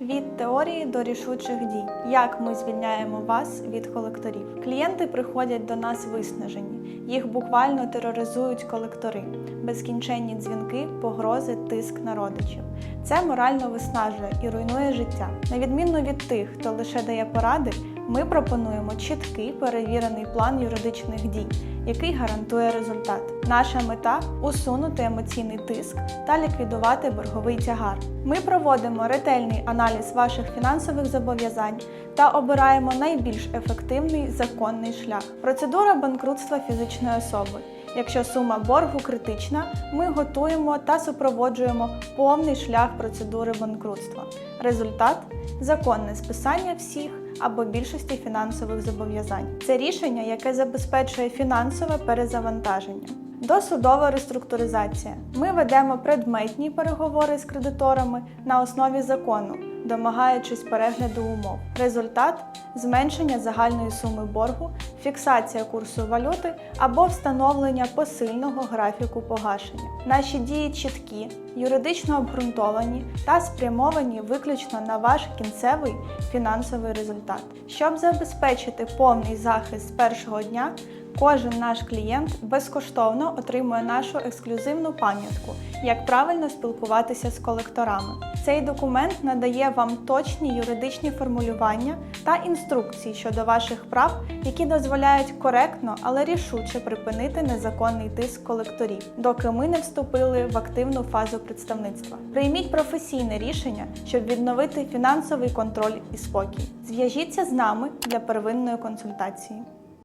Від теорії до рішучих дій. Як ми звільняємо вас від колекторів? Клієнти приходять до нас виснажені. Їх буквально тероризують колектори, безкінченні дзвінки, погрози, тиск на родичів. Це морально виснажує і руйнує життя. На відміну від тих, хто лише дає поради, ми пропонуємо чіткий перевірений план юридичних дій, який гарантує результат. Наша мета усунути емоційний тиск та ліквідувати борговий тягар. Ми проводимо ретельний аналіз ваших фінансових зобов'язань та обираємо найбільш ефективний законний шлях. Процедура банкрутства фізичної особи. Якщо сума боргу критична, ми готуємо та супроводжуємо повний шлях процедури банкрутства. Результат законне списання всіх або більшості фінансових зобов'язань. Це рішення, яке забезпечує фінансове перезавантаження. Досудова реструктуризація. Ми ведемо предметні переговори з кредиторами на основі закону, домагаючись перегляду умов. Результат зменшення загальної суми боргу, фіксація курсу валюти або встановлення посильного графіку погашення. Наші дії чіткі, юридично обґрунтовані та спрямовані виключно на ваш кінцевий фінансовий результат. Щоб забезпечити повний захист з першого дня, Кожен наш клієнт безкоштовно отримує нашу ексклюзивну пам'ятку, як правильно спілкуватися з колекторами. Цей документ надає вам точні юридичні формулювання та інструкції щодо ваших прав, які дозволяють коректно, але рішуче припинити незаконний тиск колекторів, доки ми не вступили в активну фазу представництва. Прийміть професійне рішення, щоб відновити фінансовий контроль і спокій. Зв'яжіться з нами для первинної консультації.